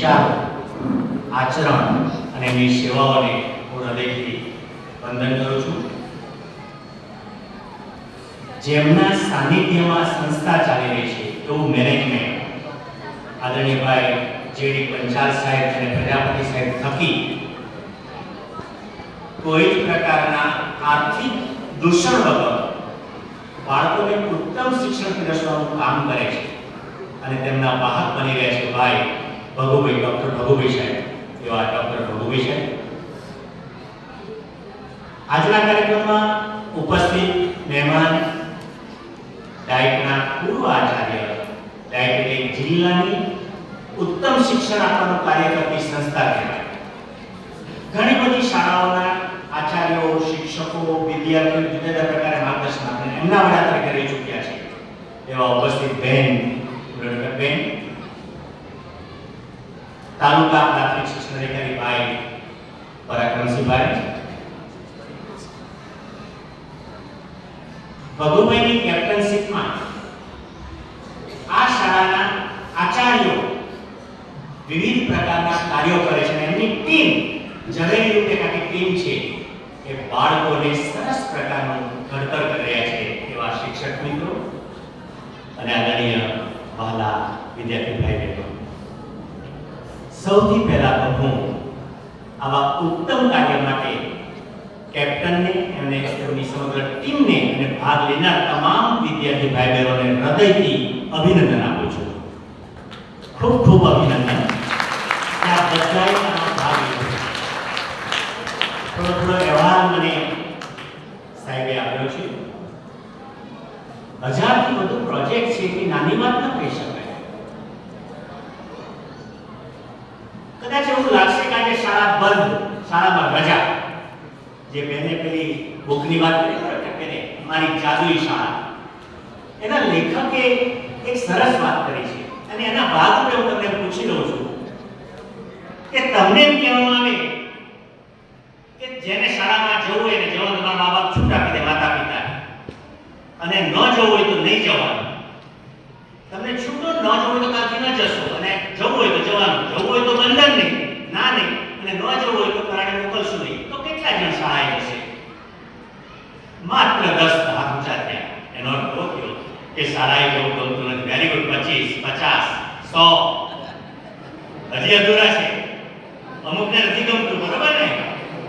વિચારો, આચરણ અને એમની સેવાઓને હું હૃદયથી વંદન કરું છું. જેમના સાનિધ્યમાં સંસ્થા ચાલી રહી છે એવું મેનેજમેન્ટ આદરણીયભાઈ જેડી પંચાલ સાહેબ અને પ્રજાપતિ સાહેબ થકી, કોઈ જ પ્રકારના આર્થિક દૂષણ વગર બાળકોને ઉત્તમ શિક્ષણ પીરસવાનું કામ કરે છે અને તેમના વાહક બની રહ્યા છે ભાઈ ભગુભાઈ ડોક્ટર ભગુભાઈ સાહેબ. એવા ડોક્ટર ભગુભાઈ સાહેબ. આજના કાર્યક્રમમાં ઉપસ્થિત મહેમાન, ડાયટના પૂર્વ આચાર્ય, ડાયટ એક જિલ્લાની ઉત્તમ શિક્ષણ આપવાનું કાર્ય કરતી સંસ્થા કહેવાય. ઘણી બધી શાળાઓના આચાર્યો, શિક્ષકો, વિદ્યાર્થીઓ જુદા જુદા પ્રકારે માર્ગદર્શન આપણે એમના વડા તરીકે રહી ચૂક્યા છે. એવા ઉપસ્થિત બહેન બેન તાલુકા પ્રાથમિક શિક્ષણ અધિકારી ભાઈ પરાક્રમસિંહભાઈ. ભગુભાઈની કેપ્ટનશીપમાં આ શાળાના આચાર્યો વિવિધ પ્રકારના કાર્યો કરે છે એમની ટીમ ઝવેરી રૂપે કાંઈ ટીમ છે એ બાળકોને સરસ પ્રકારનું ઘડતર કરી રહ્યા છે એવા શિક્ષક મિત્રો અને આદરણીય વહાલા વિદ્યાર્થી ભાઈ બહેનો. સૌથી પહેલા તો હું આવા ઉત્તમ કાર્ય માટે કેપ્ટનને એમને તેમની સમગ્ર ટીમને અને ભાગ લેનાર તમામ વિદ્યાર્થી ભાઈ બહેનોને હૃદયથી અભિનંદન આપું છું. ખૂબ ખૂબ અભિનંદન. આ બધાએ ભાગ લીધો. થોડો થોડો વ્યવહાર મને સાહેબે આપ્યો છે. હજારથી વધુ પ્રોજેક્ટ છે કે નાની વાત ન કહી શકાય કદાચ એવું લાગશે કે આજે શાળા બંધ શાળામાં રજા. જે બહેને પેલી બુકની વાત કરી બેને મારી જાદુઈ શાળા. એના લેખકે એક સરસ વાત કરી છે. અને એના ભાગરૂપે હું તમને પૂછી લઉં છું કે તમને એમ કહેવામાં આવે કે જેને શાળામાં જવું એને તમારા મા બાપ છૂટ આપી દે માતા પિતા અને ન જવું હોય તો નહીં જવાનું તમને છૂટો ન જવું હોય તો કાલથી ન જશો અને જવું હોય તો જવાનું જવું હોય તો બંધન નહીં ના નહીં ન જવું હોય તો કારણે મોકલશું નહીં. તો કેટલા જણ સહાય જશે માત્ર દસ હાથ ઊંચા એનો અર્થ એવો થયો કે શાળાએ જવું ગમતું નથી. વેરી ગુડ પચીસ, પચાસ, સો. હજી અધૂરા છે. અમુકને નથી ગમતું, બરોબર ને?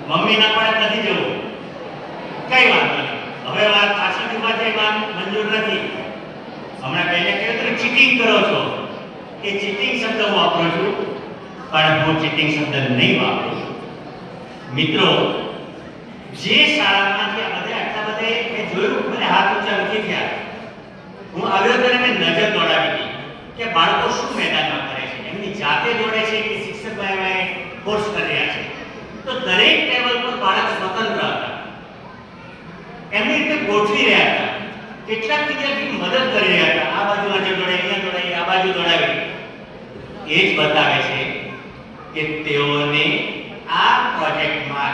મમ્મી ના પડે નથી જવું. કઈ વાંધો નહીં. હવે વાત પાછી ઊભા છે મંજૂર નથી. હમણાં પહેલે કહ્યું, તમે ચીટિંગ કરો છો. એ ચીટિંગ શબ્દ હું વાપરું છું. પણ હું ચીટિંગ શબ્દ નહીં વાપરું મિત્રો, જે શાળામાંથી બધે આટલા બધે મેં જોયું, મને હાથ ઊંચા નથી થયા. હું આવ્યો ત્યારે મેં નજર દોડાવી કે બાળકો શું મેદાનમાં કરે છે. એમની જાતે દોડે છે કે શિક્ષક ભાઈ કોર્સ કરી રહ્યા છે. તો દરેક ટેબલ પર બાળક સ્વતંત્ર હતા. એમની રીતે ગોઠવી રહ્યા હતા. કેટલાક વિદ્યાર્થી મદદ કરી રહ્યા હતા. આ બાજુ નજર દોડાવી અહીંયા દોડાવી આ બાજુ દોડાવી. એ જ બતાવે છે કે તેઓને આ પ્રોજેક્ટમાં,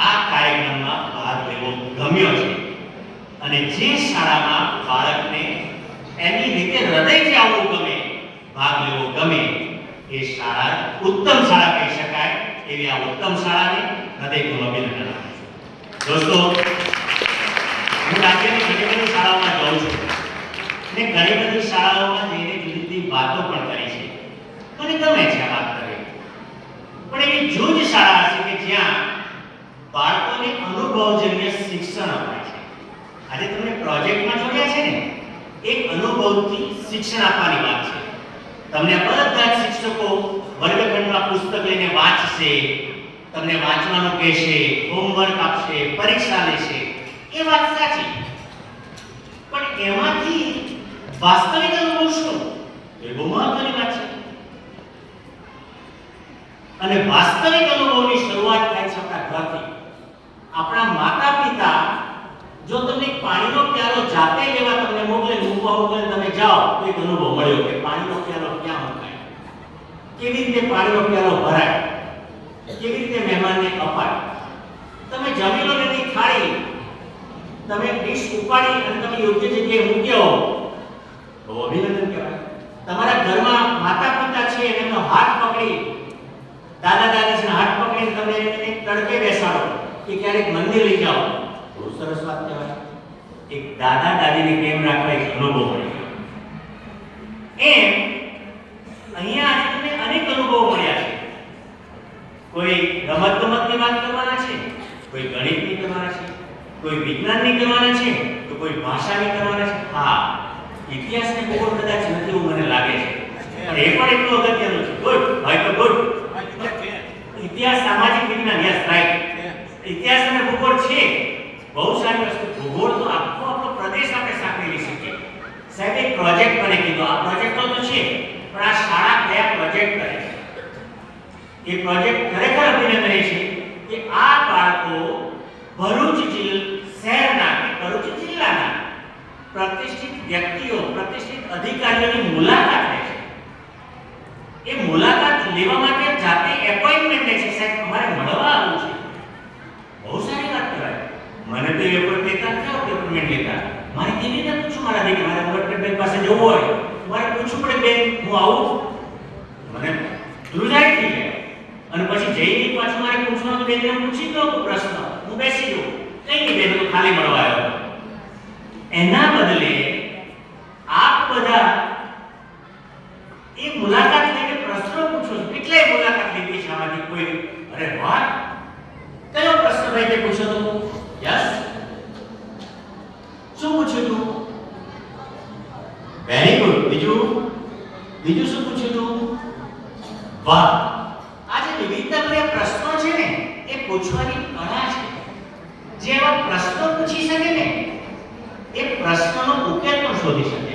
આ કાર્યક્રમમાં ભાગ લેવો ગમ્યો છે. અને જે શાળામાં બાળકને એની રીતે હૃદયથી આવવું ગમે, ભાગ લેવો ગમે, એ શાળા ઉત્તમ શાળા કહી શકાય, એવી આ ઉત્તમ શાળાને હૃદયપૂર્વક અભિનંદન આપું છું. દોસ્તો, હું રાજ્યની ઘણી બધી શાળાઓમાં જાઉં છું. ને ઘણી બધી શાળાઓમાં જઈને જુદી જુદી વાતો પણ કરી છે. મને ગમે છે આ? વાત પણ એવી જૂજ શાળા હશે કે જ્યાં બાળકોને અનુભવજન્ય શિક્ષણ અપાય છે. આજે તમને પ્રોજેક્ટમાં જોડ્યા છે ને, એક અનુભવથી શિક્ષણ આપવાની વાત છે. તમને બધા જ શિક્ષકો વર્ગખંડમાં પુસ્તક લઈને વાંચશે, તમને વાંચવાનું કહેશે હોમવર્ક આપશે, પરીક્ષા લેશે, એ વાત સાચી. પણ એમાંથી વાસ્તવિક અનુભવ શું? એ બહુ મહત્વની વાત છે અને વાસ્તવિક અનુભવની શરૂઆત થાય છે આપણા ઘરથી. આપણા માતા પિતા જો તમને પાણીનો પ્યાલો જાતે લેવા તમને મોકલે, મૂકવા મોકલે, તમે જાઓ, તો એક અનુભવ મળ્યો કે પાણીનો પ્યાલો ક્યાં મુકાય? કેવી રીતે પાણીનો પ્યાલો ભરાય? કેવી રીતે મહેમાનને અપાય? તમે જમી લો ને થાળી તમે ડીશ ઉપાડી અને તમે યોગ્ય જગ્યાએ મૂક્યો તો અભિનંદન કહેવાય. તમારા ઘરમાં માતા પિતા છે એમનો હાથ પકડી દાદા દાદીજીના હાથ પકડીને તમે એને તડકે બેસાડો. કે ક્યારેક મંદિર લઈ જાઓ. બહુ સરસ વાત કહેવાય. એક દાદા દાદીને કેમ રાખવા એક અનુભવ મળે એમ અહીંયા આજે તમને અનેક અનુભવો મળ્યા છે. કોઈ રમત ગમતની વાત કરવાના છે? કોઈ ગણિતની કરવાના છે? કોઈ વિજ્ઞાનની કરવાના છે? તો કોઈ ભાષાની કરવાના છે? હા, ઇતિહાસની બહુ કદાચ નથી એવું મને લાગે છે. પણ એ પણ એટલું અગત્યનું છે. ગુડ, ભાઈ તો ગુડ. ઇતિહાસ સામાજિક વિજ્ઞાન યસ રાઈટ ઇતિહાસ અને ભૂગોળ છે. બહુ સારી વસ્તુ. ભૂગોળ તો આખો આપણો પ્રદેશ આપણે સાંકળી શકીએ. સાહેબ એક પ્રોજેક્ટ મને કીધો. આ પ્રોજેક્ટ તો છે પણ આ શાળા કયા પ્રોજેક્ટ કરે છે? એ પ્રોજેક્ટ ખરેખર અભિનંદનીય છે કે આ બાળકો ભરૂચ જિલ્લા શહેરના કે ભરૂચ જિલ્લાના પ્રતિષ્ઠિત વ્યક્તિઓ પ્રતિષ્ઠિત અધિકારીઓની મુલાકાત લે છે એ મુલાકાત લેવા માટે જાતે એપોઇન્ટમેન્ટ લે છે સાહેબ અમારે મળવા આવવું છે બહુ સારી વાત કહેવાય મને તો એપોઇન્ટ લેતા ક્યાં એપોઇન્ટમેન્ટ લેતા મારે કેવી રીતે પૂછું મારા દીકરા મારે અંબેડકર બેન પાસે જવું હોય મારે પૂછવું પડે બેન, હું આવું મને ધ્રુજાઈ થઈ જાય અને પછી જઈને પાછું મારે પૂછવાનું બેનને પૂછી દો પ્રશ્ન. હું બેસી જાઉં. કઈ નહીં બેન ખાલી મળવા આવ્યો. એના બદલે આપ બધા એ મુલાકાત લઈને પ્રશ્નો પૂછો છો કેટલાય મુલાકાત લીધી છે આમાંથી કોઈ અરે વાહ કયો પ્રશ્ન ભાઈ તે પૂછ્યો તો યસ શું પૂછ્યું તું વેરી ગુડ બીજું બીજું શું પૂછ્યું તું વાહ આ જે વિવિધતાભર્યા પ્રશ્નો છે ને એ પૂછવાની કળા છે જે એવા પ્રશ્નો પૂછી શકે ને એ પ્રશ્નનો ઉકેલ પણ શોધી શકે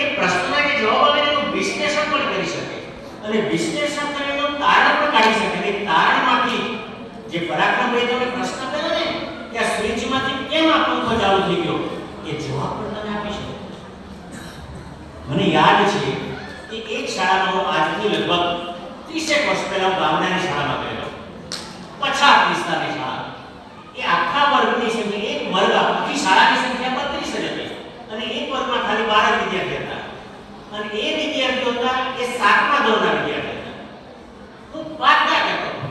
એ પ્રશ્નના જે જવાબ આવે એનું વિશ્લેષણ પણ કરી શકે. અને વિશ્લેષણ કરીને તારણ પણ કાઢી શકે. અને તારણમાંથી જે પરાક્રમભાઈ તમે પ્રશ્ન કર્યો ને કે આ સ્વિચમાંથી કેમ આ પંખો ચાલુ થઈ ગયો, એ જવાબ પણ તમે આપી શકો. મને યાદ છે કે એક શાળાનો આજથી લગભગ ત્રીસેક વર્ષ પહેલા ગામડાની શાળામાં ગયેલો. પછાત વિસ્તારની શાળા. એ આખા વર્ગની સંખ્યા, એક વર્ગ આખી શાળાની સંખ્યા બત્રીસ જ હતી. અને એક વર્ગમાં ખાલી બાર જ વિદ્યાર્થી અને એ વિદ્યાર્થીઓ હતા એ સાતમા ધોરણના વિદ્યાર્થી હતા હું વાર્તા કહેતો. હતો.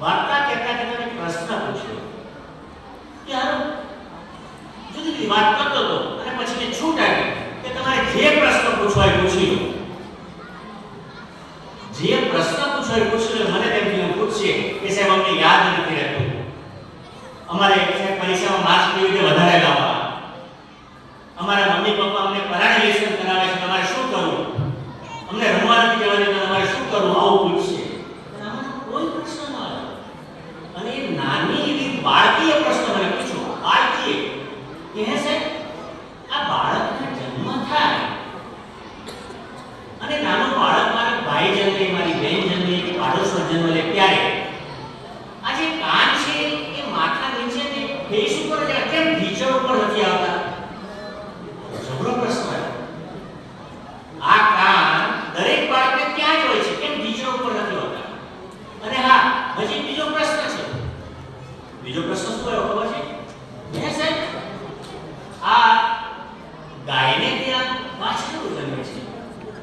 વાર્તા કહેતા કહેતા મેં પ્રશ્ન પૂછ્યો. કે હારું જુદી જુદી વાત કરતો હતો અને પછી મેં છૂટ આપી કે તમારે જે પ્રશ્ન પૂછવા એ પૂછી લો જે પ્રશ્ન પૂછવો હોય એ પૂછી લો મને તેમ થયું પૂછશે કે સાહેબ અમને યાદ નથી રહેતું અમારે સાહેબ પરીક્ષામાં માર્ક્સ કેવી રીતે વધારે લાવવા અમારા મમ્મી પપ્પા અમને પરાણે લેસન કરાવે છે તમારે શું કરવું અમને રમવા નથી જવા દેતા તમારે શું કરવું આવું પૂછશે પણ આમાં કોઈ પ્રશ્ન ન આવ્યો અને એ નાની એવી બાળકીય પ્રશ્ન મને પૂછ્યો બાળકીય કે હે સાહેબ આ બાળકનો જન્મ થાય અને નાનો બાળક મારા ભાઈ જન્મે મારી બહેન જન્મે કે પાડોશનો જન્મ લે ત્યારે આ જે કાન છે એ માથા નીચે ને ફેસ ઉપર જ કેમ ઢીચણ ઉપર નથી આવતા જબરો પ્રશ્ન આવ્યો. આ કાન દરેક બાળકને ત્યાં જ હોય છે કેમ ઢીચણ ઉપર નથી હોતા અને હા હજી બીજો પ્રશ્ન છે બીજો પ્રશ્ન શું આવ્યો ખબર છે હે સાહેબ આ ગાયને ત્યાં વાછરડું જન્મે છે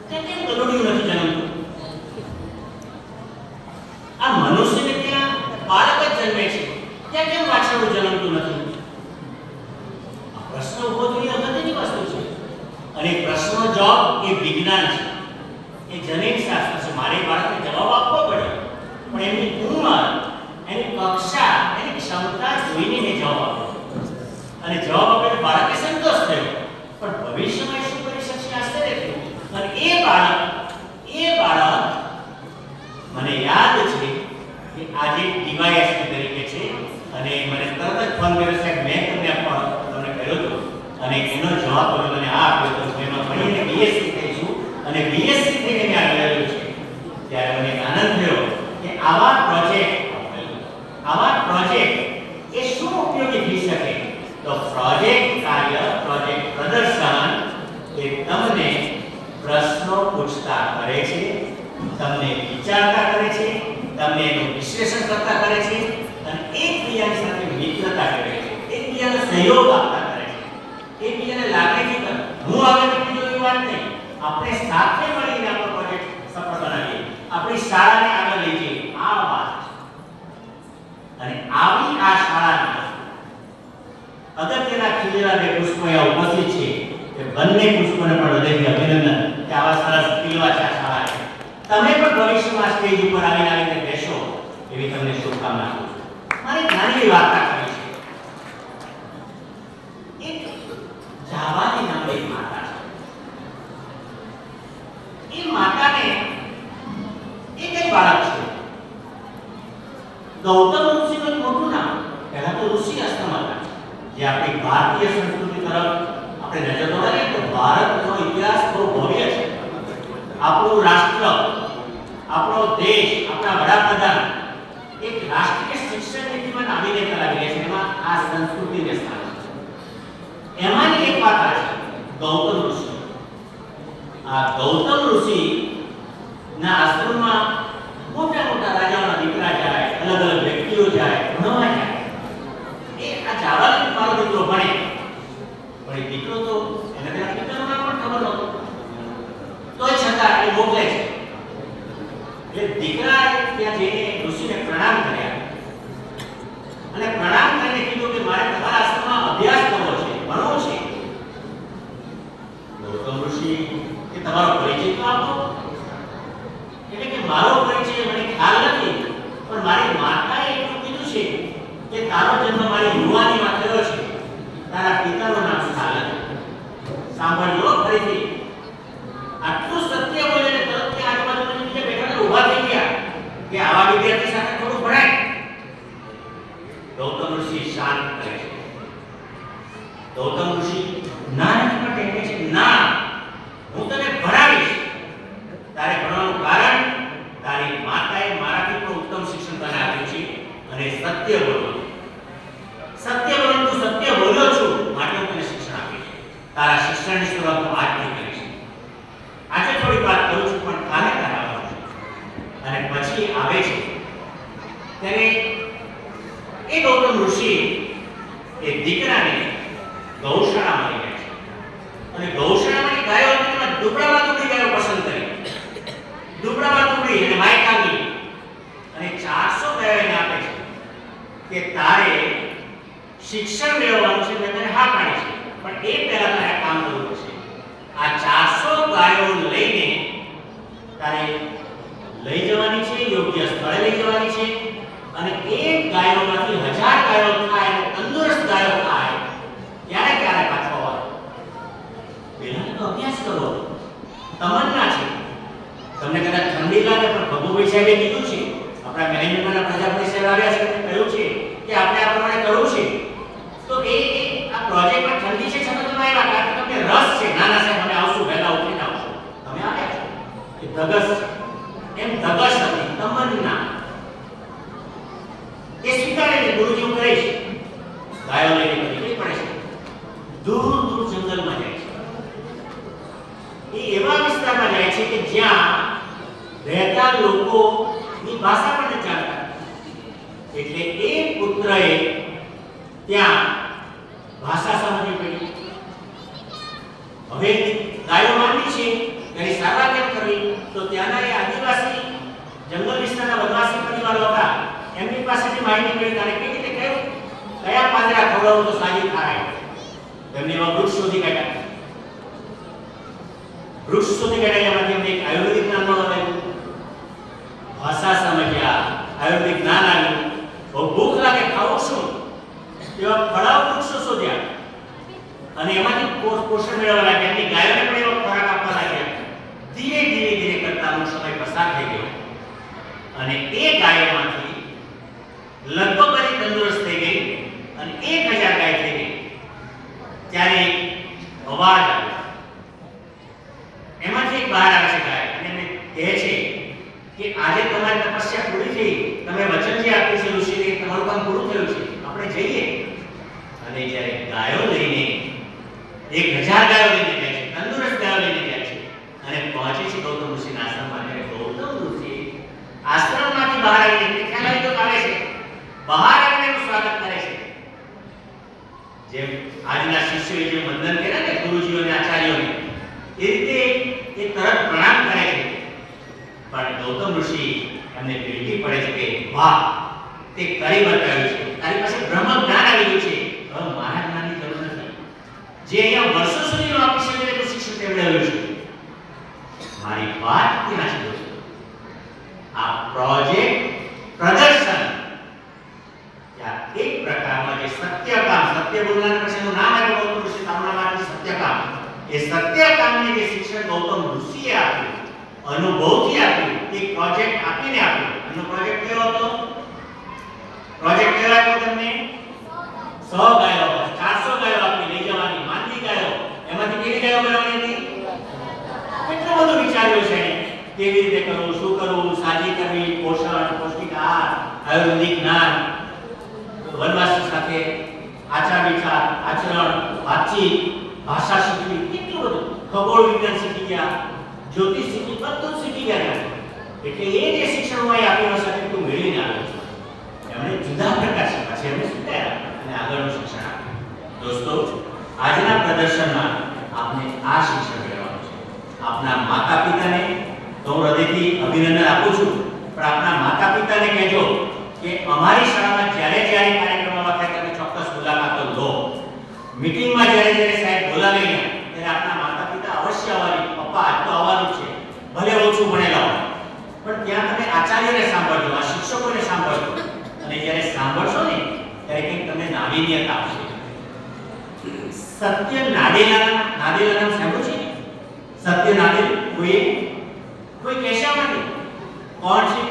તે કેમ ગલુડિયું નથી જન્મતું આ મનુષ્યને ત્યાં બાળક જ જન્મે છે. ત્યાં કેમ વાછરડું જન્મતું નથી? પ્રશ્ન ઊભો થઈ અગત્યની વસ્તુ છે. અને પ્રશ્ન જવાબ એ વિજ્ઞાન છે. એ જનીન શાસ્ત્ર છે. મારે બાળકને જવાબ આપવો પડે. પણ એની ઉંમર, એની કક્ષા, એની ક્ષમતા જોઈને મેં જવાબ આપ્યો અને જવાબ આપે બાળકે સંતોષ થયો. પણ ભવિષ્યમાં શું કરી શકશે? આશ્ચર્ય થયું. અને એ બાળક એ બાળક, મને યાદ છે કે આજે ડીવાયએસપી જવાબ તમે મને આ આપ્યો તો હું એમાં બીએસસી થઈ છું અને બીએસસી થઈને મેં આ કરેલું છે. ત્યારે મને આનંદ થયો કે આવા પ્રોજેક્ટ આવા પ્રોજેક્ટ એ શું ઉપયોગી થઈ શકે તો પ્રોજેક્ટ કાર્ય પ્રોજેક્ટ પ્રદર્શન એ તમને પ્રશ્નો પૂછતા કરે છે તમને વિચારતા કરે છે તમને એનું વિશ્લેષણ કરતા કરે છે અને એકબીજાની સાથે મિત્રતા કરે છે એકબીજાને સહયોગ આપતા કરે છે એકબીજાને લાગે છે કે હું આગળ નીકળી જાઉં એ વાત નહીં આપણે સાથે મળીને આપણો પ્રોજેક્ટ સફળ બનાવીએ આપણી શાળાને આગળ લઈ જઈએ આ વાત છે. અને આવી આ શાળાના અગત્યના ખીલેલા પુષ્પો અહીંયા ઉપસ્થિત છે તે બંને પુષ્પોને પણ હૃદયથી અભિનંદન કે આવા સરસ ખીલવા છે શાળા તમે પણ ભવિષ્યમાં સ્ટેજ ઉપર આવીને આવીને બેસો, એવી તમને શુભકામના છું. મારે નાની વાર્તા કરી છે. એક જાવાની નામની માતા છે. એ માતાને એક જ બાળક છે. ગૌતમ ઋષિનું એક મોટું નામ પહેલા તો ઋષિ આશ્રમ હતા આપણી ભારતીય સંસ્કૃતિ તરફ આપણે નજર દોડાવીએ તો ભારતનો ઇતિહાસ બહુ ભવ્ય છે. આપણું રાષ્ટ્ર, આપણો દેશ, આપણા વડાપ્રધાન એક રાષ્ટ્રીય શિક્ષણ નીતિમાં નામી લેતા લાગી છે. એમાં આ સંસ્કૃતિને સ્થાન એમાંની એક વાત આ છે. ગૌતમ ઋષિ. આ ગૌતમ ઋષિ ના આશ્રમમાં મોટા મોટા રાજાઓના દીકરા જાય અલગ અલગ વ્યક્તિઓ જાય ભણવા જાય એ આ જાવાની મારો દીકરો ભણે પણ એ દીકરો તો એને તેના પિતાનું પણ ખબર નહોતું. તોય છતાં એ મોકલે છે. એટલે દીકરા ત્યાં જઈને ઋષિને પ્રણામ કર્યા અને પ્રણામ કરીને કીધું કે મારે તમારા આશ્રમમાં અભ્યાસ કરવો છે ભણવું છે ગૌતમ ઋષિ કે તમારો પરિચય તો આપો એટલે કે મારો પરિચય મને ખ્યાલ નથી પણ મારી માતાએ એટલું કીધું છે કે તારો જન્મ મારી યુવાનીમાં થયો છે તારા પિતાનું નામ ખ્યાલ નથી સાંભળજો ફરીથી આટલું સત્ય બોલે ને તરત તે આજુબાજુના બીજા બેઠા ઊભા થઈ ગયા કે આવા વિદ્યાર્થી સાથે થોડું ભણાય ગૌતમ ઋષિ શાંત કરે છે ગૌતમ ઋષિ ના નથી પણ કહે છે ના હું તને ભણાવીશ તારે ભણવાનું કારણ તારી માતાએ મારાથી પણ ઉત્તમ શિક્ષણ તને આપ્યું છે અને સત્ય બોલો સત્ય બોલો તું સત્ય બોલ્યો છું માટે હું તને શિક્ષણ આપીશ તારા શિક્ષણની શરૂઆત હું આજથી કરીશ આજે થોડી વાત કરું છું પણ કાલે તારે આવવાનું છે અને પછી આવે છે ત્યારે એ ગૌતમ ઋષિ એ દીકરાને ગૌશાળામાં લઈ જાય છે અને ગૌશાળાની ગાયો હતી તેમાં દુબળામાં દુબળી ગાયો પસંદ કરી દુબળામાં દુબળી અને માયકાંગી અને 400 ગાયો એને આપે છે કે તારે શિક્ષણ મેળવવાનું છે મેં તને હા પાડી છે. પણ એ પહેલા તારે કામ કરવું પડશે. આ ચારસો ગાયો લઈને તારે લઈ જવાની છે, યોગ્ય સ્થળે લઈ જવાની છે અને એક ગાયોમાંથી હજાર ગાયો થાય તંદુરસ્ત ગાયો થાય ત્યારે ક્યારે પાછો આવે? પહેલા તો અભ્યાસ કરો. તમન્ના છે. તમને કદાચ ઠંડી લાગે, પણ ભગુભાઈ સાહેબે કીધું છે. આપણા મેનેજમેન્ટના પ્રજાપતિ સાહેબ આવ્યા છે, કહ્યું છે કે આપણે આ પ્રમાણે કરવું છે? તો એ આ પ્રોજેક્ટમાં ઠંડી છે છતાં તમે આવ્યા કારણ કે તમને રસ છે. નાના સાહેબ, અમે આવશું, વહેલા ઉઠીને આવશું. તમે આવ્યા છો? એ ધગસ એમ ધગસ પાંદડા ખવડાવવું તો સાજી થાય તેમને એવા વૃક્ષ શોધી કાઢ્યા વૃક્ષ શોધી કાઢ્યા બહાર આવે છે ગાય અને એમને કહે છે કે આજે તમારી તપસ્યા પૂરી થઈ, તમે વચન જે આપ્યું છે ઋષિને તમારું કામ પૂરું થયું છે. આપણે જઈએ. અને જ્યારે ગાયો લઈને, એક હજાર ગાયો લઈને જાય છે, તંદુરસ્ત ગાયો લઈને જાય છે, અને પહોંચે છે ગૌતમ ઋષિના આશ્રમમાં ત્યારે ગૌતમ ઋષિ આશ્રમમાંથી બહાર આવીને ખ્યાલ આવી તો આવે છે. બહાર આવીને એનું સ્વાગત કરે છે. જેમ આજના શિષ્યોએ જે વંદન કર્યા ને ગુરુજીઓ અને આચાર્યોને એ રીતે એ તરત પ્રણામ કરે છે. પણ ગૌતમ ઋષિ એમને ભેટી પડે છે કે, વાહ, તે કરી બતાવ્યું છે. તારી પાસે બ્રહ્મ જ્ઞાન આવી ગયું છે હવે મારા જ્ઞાનની જરૂર નથી જે અહીંયા વર્ષો સુધી આપી શકે એટલું શિક્ષણ તેમણે આવ્યું છે મારી વાત ત્યાં છે દોસ્તો આ પ્રોજેક્ટ પ્રદર્શન ત્યાં એક પ્રકારમાં જે સત્યકામ સત્ય બોલવાના પછી એનું નામ આપ્યું ગૌતમ ઋષિ તામણામાંથી સત્યકામ એ સત્યકામને જે શિક્ષણ ગૌતમ ઋષિએ આપ્યું અનુભવથી આપ્યું એક પ્રોજેક્ટ આપીને આપ્યું એનો પ્રોજેક્ટ કેવો હતો પ્રોજેક્ટ કેવો આપ્યો તમને સો ગાયો ચારસો ગાયો આપી લઈ જવાની માંદી ગાયો એમાંથી કેવી ગાયો બનાવવાની હતી કેટલું બધું વિચાર્યું છે. કેવી રીતે કરવું, શું કરવું, સાજી કરવી, પોષણ, પૌષ્ટિક આહાર, આયુર્વેદિક જ્ઞાન. વનવાસી સાથે આચાર વિચાર, આચરણ, વાતચીત, ભાષા શીખવી, કેટલું બધું. ખગોળ વિજ્ઞાન શીખી ગયા, જ્યોતિષ શીખી, બધું શીખી ગયા એટલે એ જે શિક્ષણ હું અહીં આપી શકે તું મેળવીને આવ્યો છું. એમણે જુદા પ્રકાર શીખ્યા છે. એમણે શીખ્યા અને આગળનું શિક્ષણ આપ્યું. દોસ્તો, આજના પ્રદર્શનમાં આપને આ શિક્ષણ આપના માતા પિતાને તો હૃદયથી અભિનંદન આપું છું, પણ આપના માતા પિતાને કહેજો કે અમારી શાળામાં જ્યારે જ્યારે કાર્યક્રમ આવા થાય તમે ચોક્કસ મુલાકાતો લો. મીટિંગમાં જ્યારે જ્યારે સાહેબ બોલાવે ને, ત્યારે આપના માતા પિતા અવશ્ય આવવાની, પપ્પા આજ તો આવવાનું છે, ભલે ઓછું ભણેલા હોય. પણ ત્યાં તમે આચાર્યને સાંભળજો, આ શિક્ષકોને સાંભળજો. અને જ્યારે સાંભળશો ને, ત્યારે કંઈક તમને નાવીન્યતા આવશે સત્ય નાદેલા નાદેલા નામ સાંભળ્યું છે? સત્ય નાદેલ કોઈ કોઈ કહેશે નથી. કોણ છે?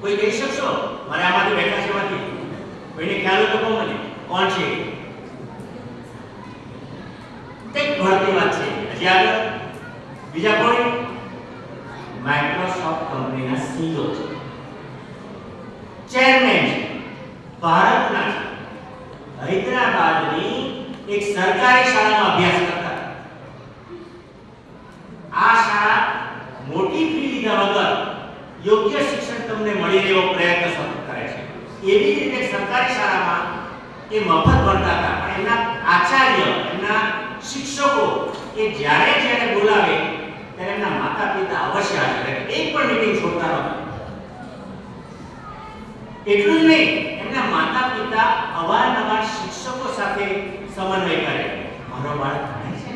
કોઈ કહી શકશો? મારે આમાંથી બેઠા છે માંથી કોઈને ખ્યાલ તો કહો મને. કોણ છે? કંઈક ભરતી વાત છે. હજી આગળ? બીજા કોઈ? માઇક્રોસોફ્ટ કંપનીના સીઈઓ છે. ચેરમેન છે. ભારતના હૈદરાબાદની એક સરકારી શાળામાં અભ્યાસ કરતા હતા. આ શાળા મોટી ફી લીધા વગર યોગ્ય શિક્ષણ તમને મળી રહે એવો પ્રયત્ન સતત કરે છે એવી રીતે સરકારી શાળામાં એ મફત ભણતા હતા. પણ એમના આચાર્ય, એમના શિક્ષકો એ જ્યારે જ્યારે બોલાવે, ત્યારે એમના માતા પિતા અવશ્ય હાજર એક પણ મીટિંગ છોડતા નહોતા એટલું જ નહીં, એમના માતા પિતા અવારનવાર શિક્ષકો સાથે સમન્વય કરે. મારો બાળક ભણે છે.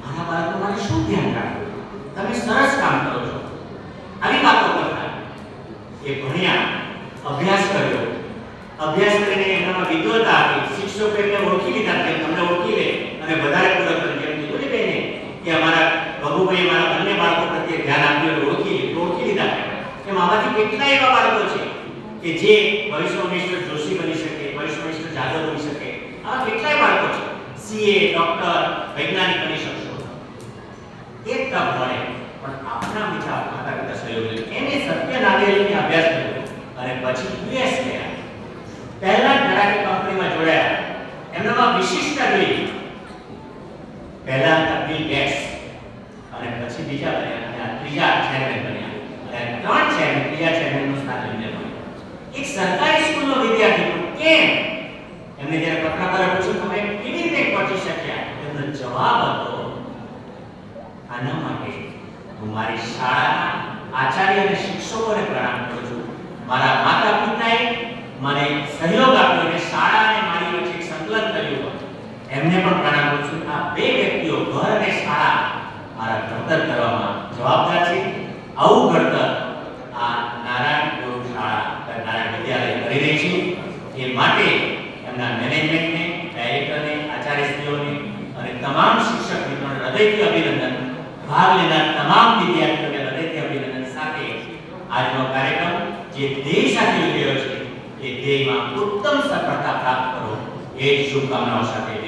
મારા બાળકો મારે શું ધ્યાન રાખવું? તમે સરસ કામ કરો છો. આવી વાતો કરતા એ ભણ્યા અભ્યાસ કર્યો અભ્યાસ કરીને એમનામાં વિદ્વતા શિક્ષકો એમને ઓળખી લીધા કે તમને ઓળખી લે અને વધારે પૂરક કરે જેમ કીધું ને બેને કે અમારા ભગુભાઈ મારા બંને બાળકો પ્રત્યે ધ્યાન આપ્યું એટલે ઓળખી લીધું. ઓળખી લીધા. એમ આમાંથી કેટલા એવા બાળકો છે કે જે ભવિષ્યમાં મિસ્ટર જોશી બની શકે ભવિષ્યમાં મિસ્ટર જાદવ બની શકે? આ કેટલાય બાળકો છે. સીએ, ડોક્ટર, વૈજ્ઞાનિક બની શકશો. એક તક મળે પણ આપના વિચાર, માતા પિતા સહયોગ એને સત્ય નાગરિકને અભ્યાસ કર્યો. અને પછી યુએસ ગયા. પહેલા ઘણા કંપનીમાં જોડાયા. એમનામાં વિશિષ્ટ જોઈ પહેલા બિલ ગેટ્સ અને પછી બીજા બન્યા અને ત્રીજા ચેરમેન બન્યા. અને ત્રણ ચેરમેન ત્રીજા ચેરમેનનું સ્થાન લઈને મળ્યું. એક સરકારી સ્કૂલનો વિદ્યાર્થી કેમ? એમને જ્યારે પત્રકારે પૂછ્યું, તમે કેવી રીતે પહોંચી શક્યા? એમનો જવાબ હતો આના માટે. હું મારી શાળાના આચાર્ય અને શિક્ષકોને પ્રણામ કરું છું. મારા માતા પિતાએ મને સહયોગ આપ્યો અને શાળા અને મારી વચ્ચે એક સંકલન કર્યું એમને પણ પ્રણામ કરું છું આ બે વ્યક્તિઓ ઘર અને શાળા મારા ઘડતર કરવામાં જવાબદાર છે. આવું ઘડતર આ નારાયણ ગુરુ શાળા નારાયણ વિદ્યાલય કરી રહી છે. એ માટે એમના મેનેજમેન્ટને, ડાયરેક્ટરને, આચાર્યશ્રીઓને અને તમામ શિક્ષક મિત્રોને હૃદયથી અભિનંદન, ભાગ લેનાર તમામ વિદ્યાર્થીઓને હૃદયથી અભિનંદન સાથે આજનો કાર્યક્રમ જે ધ્યેય સાથે યોજાયો છે, એ ધ્યેયમાં ઉત્તમ સફળતા પ્રાપ્ત કરો. એ શુભકામનાઓ સાથે